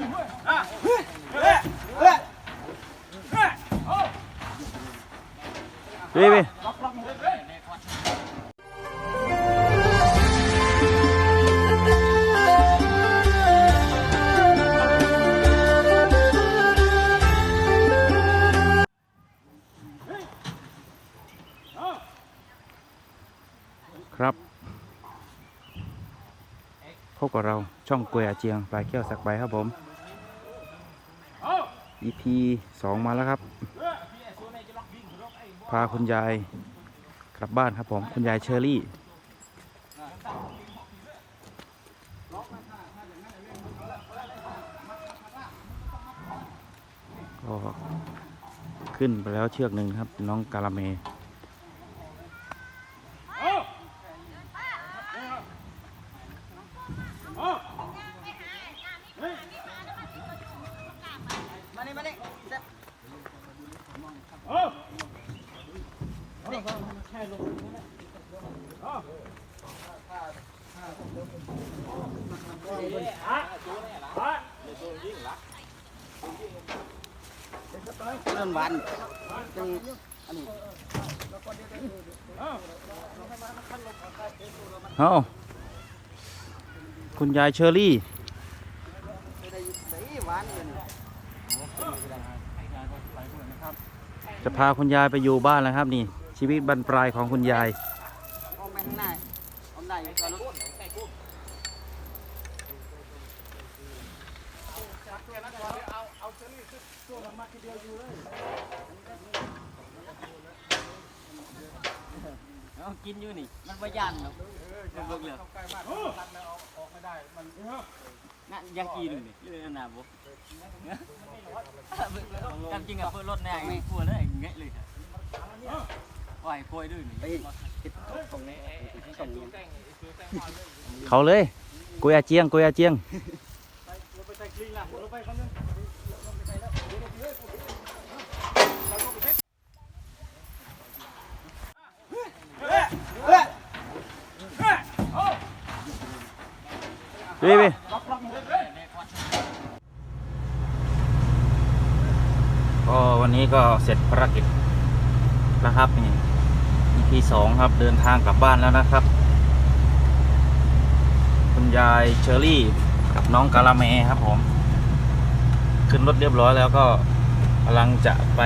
พี่พี่ครับ พบกับเราช่องกวยอาเจียงปลายเขี้ยวสักใบครับผม EP สองมาแล้วครับ พาคุณยายกลับบ้านครับผม คุณยายเชอรี่ ก็ขึ้นไปแล้วเชือกหนึ่งครับ น้องกาลาเม มานี่มานี่เซ็ป เริ่มวันจึงอันนี้เอ้าคุณยายเชอรี่ได้สีหวานอยู่นี่จะพาคุณยายไปอยู่บ้านแล้วครับนี่ ชีวิตบรรปลายของคุณยาย เอาไปข้างหน้าเอาได้อยู่ก่อนลูก เอากินอยู่นี่ มันบ่ยันหรอกเบิ่งเลยน่ะยังกินนี่เรื่องน่ะบ่จำจริงอะเพิ่นรถแน่ไงกลัวเลยเงะเลยปล่อยปล่อยด้วยนี่ไปตรงนี้ตรงนี้เขาเลยกุยอาเจียงกุยอาเจียง พี่พี่ก็วันนี้ก็เสร็จภารกิจแล้วครับนี่ EP สองครับเดินทางกลับบ้านแล้วนะครับ คุณยายเชอรี่กับน้องกาลาเมครับผม ขึ้นรถเรียบร้อยแล้วก็กำลังจะไป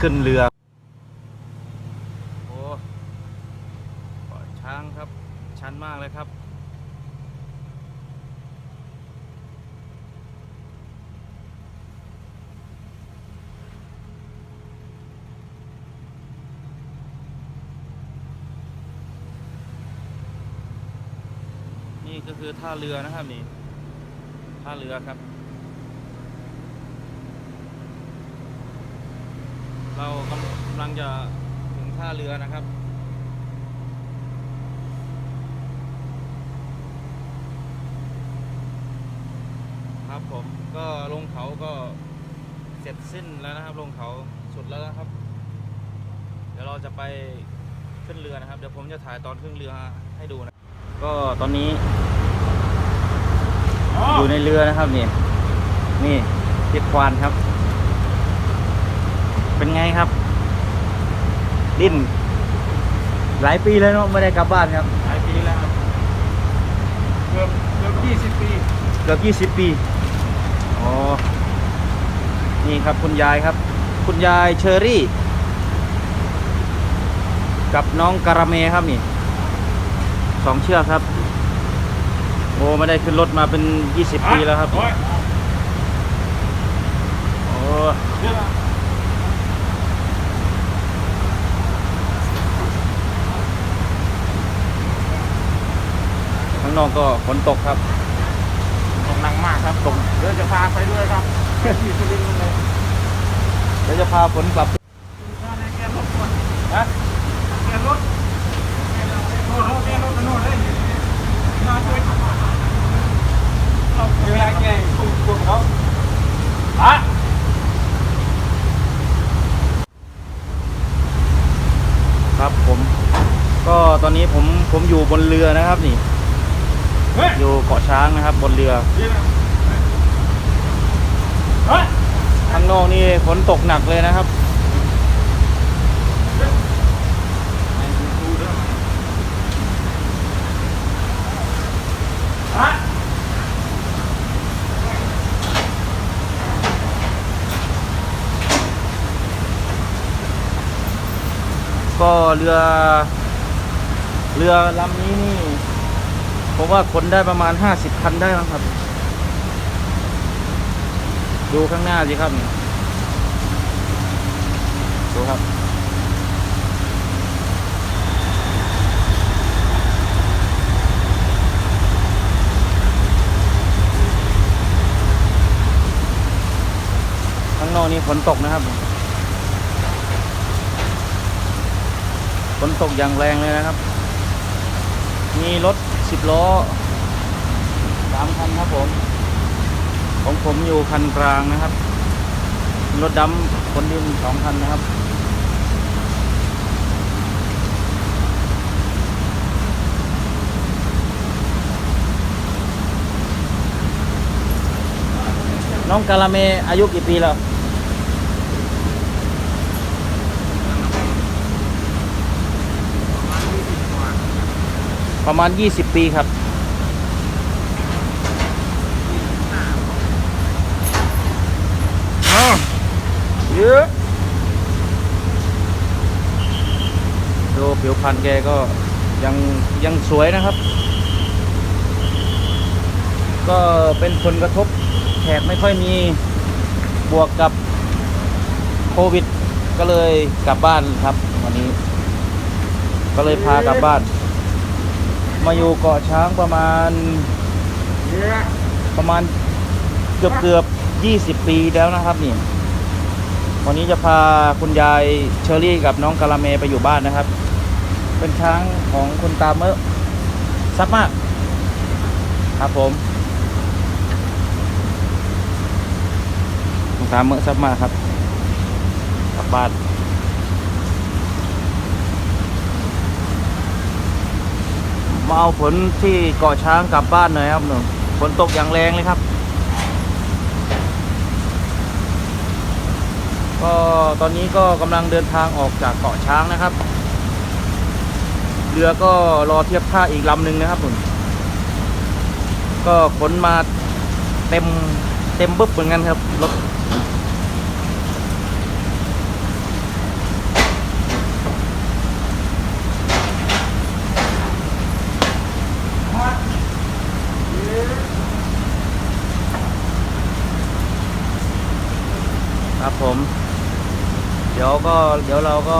ขึ้นเรือ โอ้เกาะช้างครับ ชันมากเลยครับ นี่ก็ คือท่าเรือนะครับนี่ท่าเรือครับ เรากำลังจะถึงท่าเรือนะครับครับผมก็ลงเขาก็เสร็จสิ้นแล้วนะครับ ลงเขาสุดแล้วนะครับ เดี๋ยวเราจะไปขึ้นเรือนะครับ เดี๋ยวผมจะถ่ายตอนขึ้นเรือให้ดูนะ ก็ตอนนี้ อยู่ในเรือนะครับนี่นี่ติดควานครับ เป็นไงครับ ดิ้นหลายปีแล้วเนาะไม่ได้กลับบ้านครับ หลายปีแล้วครับเกือบเกือบยี่สิบปีเกือบยี่สิบปีอ๋อนี่ครับคุณยายครับ คุณยายเชอรี่ กับน้องการาเมครับนี่สองเชือกครับ โอ้ไม่ได้ขึ้นรถมาเป็นยี่สิบปีแล้วครับ โอ้ยโอ้เดี๋ยวนะข้างนอกก็ฝนตกครับตกหนักมากครับตกเดี๋ยวจะพาไปด้วยครับที่สุรินทร์เลยเดี๋ยวจะพาฝนกลับ แกรถก่อนฮะแกรถโน่นโน่นแกรถโน่นเลยมาช่วยเราเวลาแกคุมคุมเขาฮะ ครับผม ก็ตอนนี้ ผมผมอยู่บนเรือนะครับนี่เฮ้ยอยู่เกาะช้างนะครับบนเรือเดี๋ยวนะนอกนี่ฝนตกหนักเลยนะครับ ก็เรือ เรือลำนี้นี่ผมว่าขนได้ประมาณห้าสิบคันได้มั้งครับ ดูข้างหน้าสิครับดูครับ ข้างนอกนี่ฝนตกนะครับฝนตกอย่างแรงเลยนะครับ มีรถสิบล้อสามคันครับผม ของผมอยู่คันกลางนะครับ รถดำคนดินสองคันนะครับน้องกาลาเมอายุกี่ปีแล้ว ประมาณ 20 ปีครับอ้าวเยอะดูผิวพรรณแกก็ยังยังสวยนะครับ ก็เป็นผลกระทบแขกไม่ค่อยมีบวกกับโควิด ก็เลยกลับบ้านครับวันนี้ ก็เลยพากลับบ้าน มาอยู่เกาะช้างประมาณประมาณเกือบเกือบยี่สิบปีแล้วนะครับนี่ วันนี้จะพาคุณยายเชอรี่กับน้องกะละเมไปอยู่บ้านนะครับ เป็นช้างของคุณตาเมอซับมาก ครับผมคุณตาเมอซับมากครับกลับบ้าน มาเอาฝนที่เกาะช้างกลับบ้านหน่อยครับหนูฝนตกอย่างแรงเลยครับ ก็ตอนนี้ก็กำลังเดินทางออกจากเกาะช้างนะครับ เรือก็รอเทียบท่าอีกลำหนึ่งนะครับหนุนก็ขนมาเต็มเต็มบึ๊บเหมือนกันครับรถครับผม เดี๋ยว ก็เดี๋ยวเราก็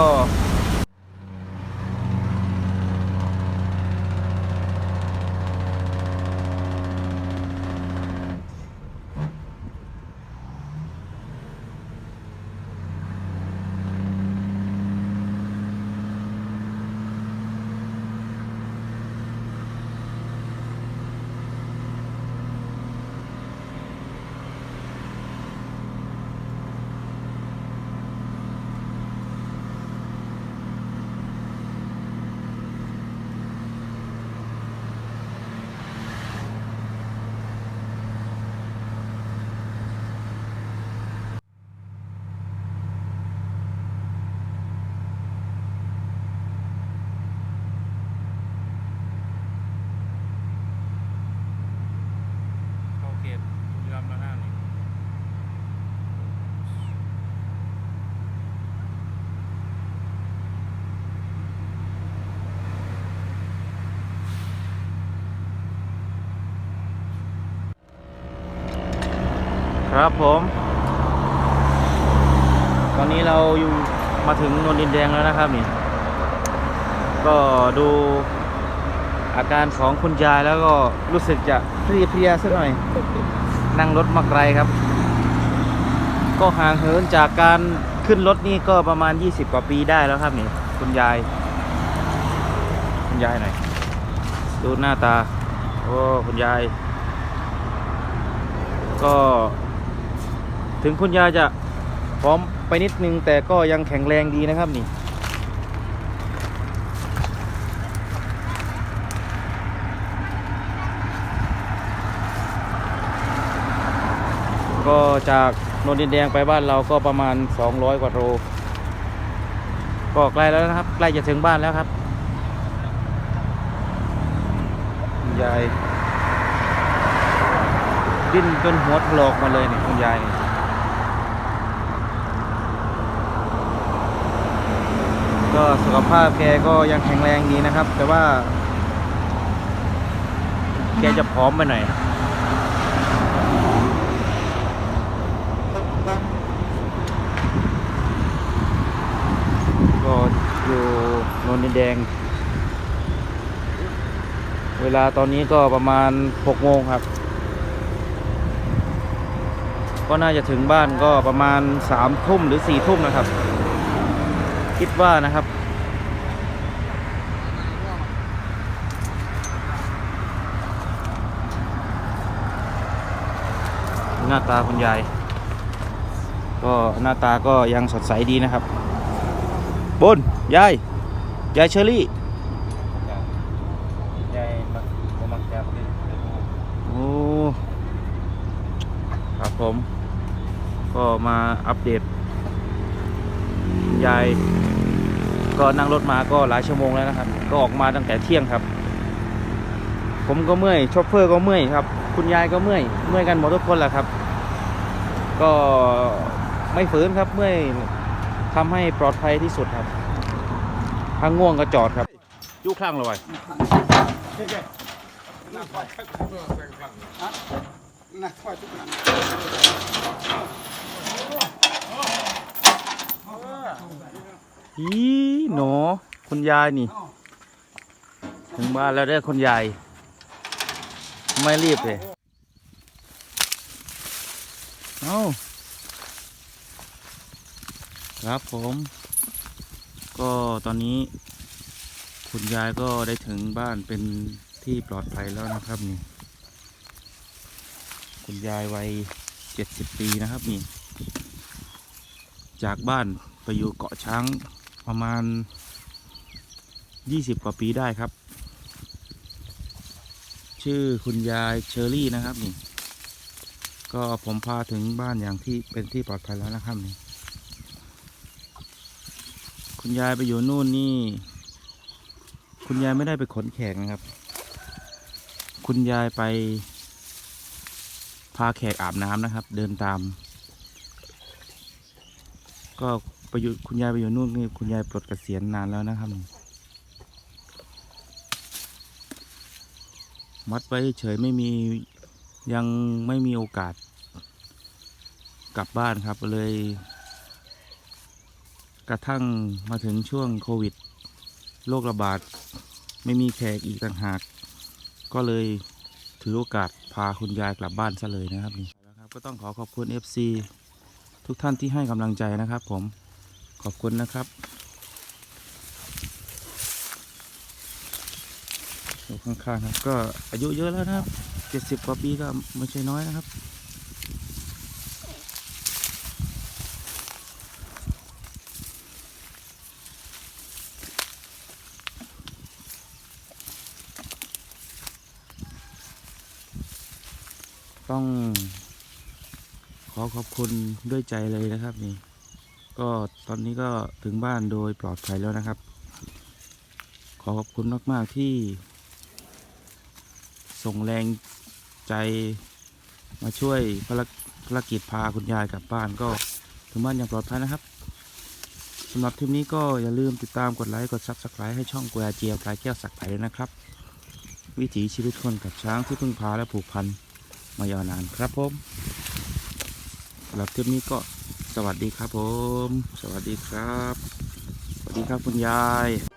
ครับผม ตอนนี้เราอยู่มาถึงนนดินแดงแล้วนะครับนี่ ก็ดูอาการของคุณยายแล้วก็รู้สึกจะเพลียๆสักหน่อย นั่งรถมาไกลครับ ก็ห่างเหินจากการขึ้นรถนี่ก็ประมาณ 20 กว่าปีได้แล้วครับนี่ คุณยาย คุณยายหน่อยดูหน้าตา โอ้ คุณยาย ก็ ถึงคุณยายจะพร้อมไปนิดนึง แต่ก็ยังแข็งแรงดีนะครับนี่ ก็จากโนนดินแดงไปบ้านเราก็ประมาณ 200 กว่าโลก็ใกล้แล้วนะครับ ใกล้จะถึงบ้านแล้วครับคุณยายดิ้นจนหัวถลอกมาเลยเนี่ยคุณยายเนี่ย ก็สุขภาพแกก็ยังแข็งแรงดีนะครับ แต่ว่า แกจะพร้อมไปหน่อยก็อยู่นนดินแดง เวลาตอนนี้ก็ประมาณ6โมงครับ ก็น่าจะถึงบ้านก็ประมาณ3ทุ่มหรือ4ทุ่มนะครับ คิดว่านะครับ หน้าตาคุณยาย ก็หน้าตาก็ยังสดใสดีนะครับบนยาย ยายเชอรี่ยายมักบ่มักจับเลยโอ้ครับผม ก็มาอัปเดตคุณยาย ก็นั่งรถมาก็หลายชั่วโมงแล้วนะครับ ก็ออกมาตั้งแต่เที่ยงครับ ผมก็เมื่อยโชเฟอร์ก็เมื่อยครับ คุณยายก็เมื่อยเมื่อยกันหมดทุกคนแหละครับ ก็ไม่ฝืนครับเมื่อยทำให้ปลอดภัยที่สุดครับถ้าง่วงก็จอดครับยุคลั่งเลยนะค่อยทุกนั้น อีหนูคุณยายนี่ ถึงบ้านแล้วเด้คุณยาย ไม่รีบเลยเอาครับผม ก็ตอนนี้ คุณยายก็ได้ถึงบ้านเป็นที่ปลอดภัยแล้วนะครับนี่ คุณยายวัยเจ็ดสิบปีนะครับนี่ จากบ้านไปอยู่เกาะช้าง ประมาณ 20 กว่าปีได้ครับ ชื่อคุณยายเชอรี่นะครับนี่ ก็ผมพาถึงบ้านอย่างที่เป็นที่ปลอดภัยแล้วนะครับนี่ คุณยายไปอยู่นู่นนี่ คุณยายไม่ได้ไปขนแขกนะครับ คุณยายไป พาแขกอาบน้ำนะครับ เดินตาม ก็ ไปอยู่คุณยายไปอยู่นู่นนี่คุณยายปลดเกษียณนานแล้วนะครับมัดไว้เฉยไม่มียังไม่มีโอกาส กลับบ้านครับเลย กระทั่งมาถึงช่วงโควิดโรคระบาด ไม่มีแขกอีกต่างหาก ก็เลยถือโอกาสพาคุณยายกลับบ้านซะเลยนะครับนี่ก็ต้องขอขอบคุณ FC ทุกท่านที่ให้กำลังใจนะครับผม ขอบคุณนะครับดูข้างๆครับ ก็อายุเยอะแล้วนะครับเจ็ดสิบกว่าปีก็ไม่ใช่น้อยนะครับต้องขอขอบคุณด้วยใจเลยนะครับนี่ ก็ตอนนี้ก็ถึงบ้านโดยปลอดภัยแล้วนะครับ ขอขอบคุณมากๆที่ ส่งแรงใจมาช่วยภารกิจพาคุณยายกลับบ้านก็ถึงบ้านอย่างปลอดภัยนะครับสำหรับทริปนี้ก็อย่าลืมติดตามกดไลค์กดซับสไครต์ให้ช่องกัวเจียวพลายแก้วสักไผ่ด้วยนะครับ วิถีชีวิตคนกับช้างที่พึ่งพาและผูกพันมายาวนานครับผมสำหรับคลิปนี้ก็ สวัสดีครับผม สวัสดีครับ สวัสดีครับคุณยาย